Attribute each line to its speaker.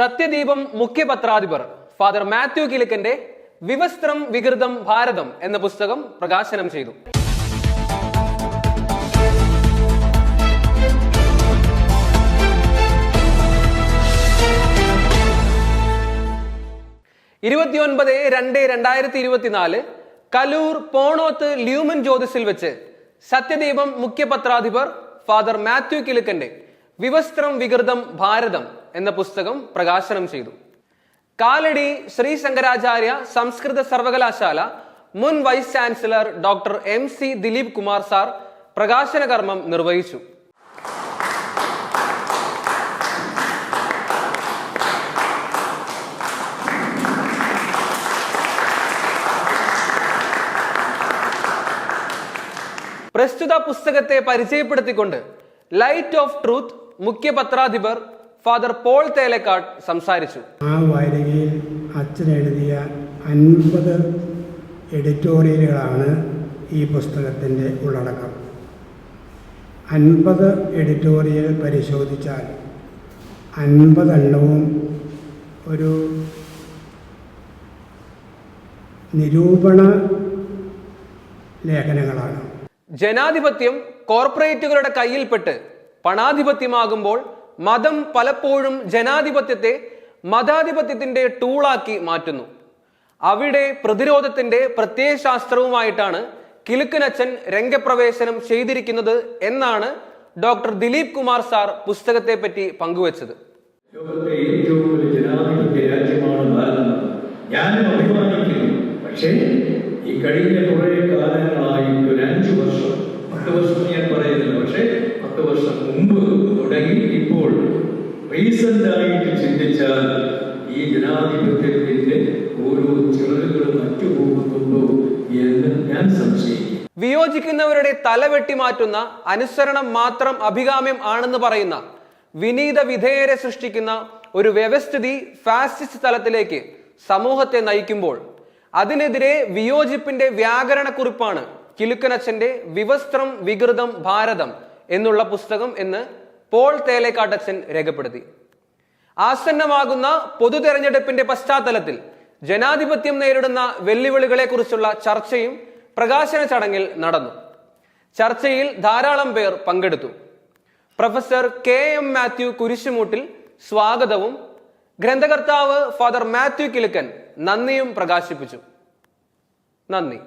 Speaker 1: Sathyadeepam മുഖ്യപത്രാധിപർ father Mathew കിലക്കന്റെ വിവസ്ത്രം വികൃതം ഭാരതം എന്ന പുസ്തകം പ്രകാശനം ചെയ്തു. ഇരുപത്തിയൊൻപത് രണ്ട് രണ്ടായിരത്തി ഇരുപത്തിനാല് കലൂർ പോണോത്ത് ല്യൂമൻ ജ്യോതിസിൽ വെച്ച് സത്യദീപം മുഖ്യപത്രാധിപർ ഫാദർ മാത്യു കിലുക്കന്റെ വിവസ്ത്രം വികൃതം ഭാരതം എന്ന പുസ്തകം പ്രകാശനം ചെയ്തു. കാലടി ശ്രീ ശങ്കരാചാര്യ സംസ്കൃത സർവകലാശാല മുൻ vice chancellor doctor M C Dileep Kumar sir പ്രകാശന കർമ്മം നിർവഹിച്ചു. പ്രസ്തുത പുസ്തകത്തെ പരിചയപ്പെടുത്തിക്കൊണ്ട് ലൈറ്റ് ഓഫ് ട്രൂത്ത് മുഖ്യ പത്രാധിപർ ഫാദർ പോൾ തേലക്കാട് സംസാരിച്ചു.
Speaker 2: ആ വാരികയിൽ അച്ഛൻ എഴുതിയ അൻപത് എഡിറ്റോറിയലുകളാണ് ഈ പുസ്തകത്തിന്റെ ഉള്ളടക്കം. അൻപത് എഡിറ്റോറിയൽ പരിശോധിച്ചാൽ അൻപതെണ്ണവും ഒരു നിരൂപണ ലേഖനങ്ങളാണ്.
Speaker 1: ജനാധിപത്യം കോർപ്പറേറ്റുകളുടെ കയ്യിൽപ്പെട്ട് പണാധിപത്യമാകുമ്പോൾ മതം പലപ്പോഴും ജനാധിപത്യത്തെ മതാധിപത്യത്തിന്റെ ടൂളാക്കി മാറ്റുന്നു. അവിടെ പ്രതിരോധത്തിന്റെ പ്രത്യയശാസ്ത്രവുമായിട്ടാണ് കിലുക്കനച്ചൻ രംഗപ്രവേശനം ചെയ്തിരിക്കുന്നത് എന്നാണ് ഡോക്ടർ ദിലീപ് കുമാർ സാർ പുസ്തകത്തെ പറ്റി പങ്കുവച്ചത്.
Speaker 3: ലോകത്തെ ഏറ്റവും വലിയ ജനാധിപത്യ രാജ്യമാണ് ഞാനും അഭിമാനിക്കുന്നു. പക്ഷേ ഈ കഴിഞ്ഞ കുറെ കാലങ്ങളായി റീസെന്റ് ആയിട്ട് ചിന്തിച്ചാൽ ഈ ജനാധിപത്യത്തിന്റെ ഓരോ ചിറകുകളും മറ്റുപോകുന്നുണ്ടോ എന്ന് ഞാൻ സംശയിക്കുന്നു
Speaker 1: വിയോജിക്കുന്നവരുടെ തല വെട്ടിമാറ്റുന്ന അനുസരണം മാത്രം അഭികാമ്യം ആണെന്ന് പറയുന്ന വിനീത വിധേയരെ സൃഷ്ടിക്കുന്ന ഒരു വ്യവസ്ഥിതി ഫാസിസ്റ്റ് തലത്തിലേക്ക് സമൂഹത്തെ നയിക്കുമ്പോൾ അതിനെതിരെ വിയോജിപ്പിന്റെ വ്യാകരണക്കുറിപ്പാണ് കിലുക്കനച്ചന്റെ വിവസ്ത്രം വികൃതം ഭാരതം എന്നുള്ള പുസ്തകം എന്ന് പോൾ തേലേക്കാട്ടച്ചൻ രേഖപ്പെടുത്തി. ആസന്നമാകുന്ന പൊതു തെരഞ്ഞെടുപ്പിന്റെ പശ്ചാത്തലത്തിൽ ജനാധിപത്യം നേരിടുന്ന വെല്ലുവിളികളെ കുറിച്ചുള്ള ചർച്ചയും പ്രകാശന ചടങ്ങിൽ നടന്നു. ചർച്ചയിൽ ധാരാളം പേർ പങ്കെടുത്തു. Professor K M Mathew Kurisumoottil സ്വാഗതവും ഗ്രന്ഥകർത്താവ് ഫാദർ മാത്യു കിലുക്കൻ നന്ദിയും പ്രകാശിപ്പിച്ചു. നന്ദി.